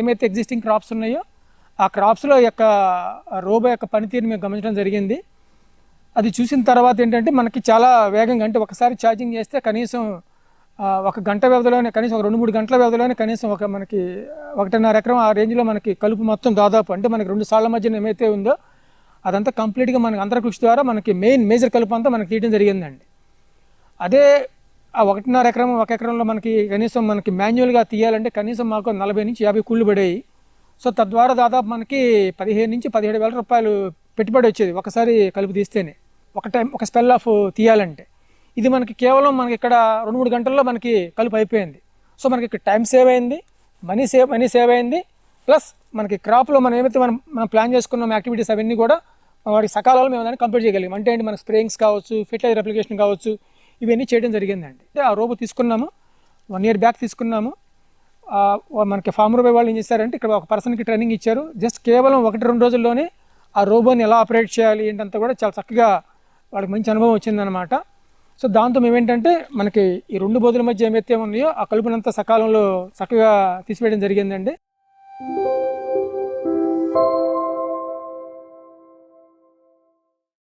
ఏమైతే existing crops ఉన్నాయో ఆ క్రాప్స్లో యొక్క రోబో యొక్క పనితీరుని మేము గమనించడం జరిగింది. అది చూసిన తర్వాత ఏంటంటే మనకి చాలా వేగంగా అంటే ఒకసారి ఛార్జింగ్ చేస్తే కనీసం ఒక గంట వ్యవధిలోనే కనీసం ఒక రెండు మూడు గంటల వ్యవధిలోనే కనీసం ఒక మనకి ఒకటిన్నర ఎకరం ఆ రేంజ్లో మనకి కలుపు మొత్తం దాదాపు అంటే మనకి రెండు సార్ల మధ్యన ఏమైతే ఉందో అదంతా కంప్లీట్గా మనకి అంతర కృషి ద్వారా మనకి మెయిన్ మేజర్ కలుపు అంతా మనకి తీయడం జరిగిందండి. అదే ఆ ఒకటిన్నర ఎకరం ఒక ఎకరంలో మనకి కనీసం మనకి మాన్యువల్గా తీయాలంటే కనీసం మాకు నలభై నుంచి యాభై కూళ్ళు పడేవి సో తద్వారా దాదాపు మనకి పదిహేను నుంచి పదిహేడు వేల రూపాయలు పెట్టుబడి వచ్చేది ఒకసారి కలుపు తీస్తేనే. ఒక టైం ఒక స్పెల్ ఆఫ్ తీయాలంటే. ఇది మనకి కేవలం మనకి ఇక్కడ రెండు మూడు గంటల్లో మనకి కలుపు అయిపోయింది. సో మనకి ఇక్కడ టైం సేవ్ అయింది మనీ సేవ్ మనీ సేవ్ అయింది. ప్లస్ మనకి క్రాప్లో మనం ఏమైతే మనం మనం ప్లాన్ చేసుకున్నాం యాక్టివిటీస్ అవన్నీ కూడా వాటి సకాలంలో మేము దాన్ని కంప్లీట్ చేయగలిగాం. అంటే ఏంటి? మన స్ప్రేయింగ్స్ కావచ్చు ఫెర్టిలైజర్ అప్లికేషన్ కావచ్చు ఇవన్నీ చేయడం జరిగిందండి. అంటే ఆ రోబో తీసుకున్నాము వన్ ఇయర్ బ్యాక్ తీసుకున్నాము. మనకి ఫార్మ్ రోబో వాళ్ళు ఏం చేశారంటే ఇక్కడ ఒక పర్సన్కి ట్రైనింగ్ ఇచ్చారు. జస్ట్ కేవలం ఒకటి రెండు రోజుల్లోనే ఆ రోబోని ఎలా ఆపరేట్ చేయాలి ఏంటంతా కూడా చాలా చక్కగా వాళ్ళకి మంచి అనుభవం వచ్చిందనమాట సో దాంతో మేమేంటంటే మనకి ఈ రెండు బోధుల మధ్య ఏమైతే ఉన్నాయో ఆ కలుపునంతా సకాలంలో చక్కగా తీసివేయడం జరిగిందండి.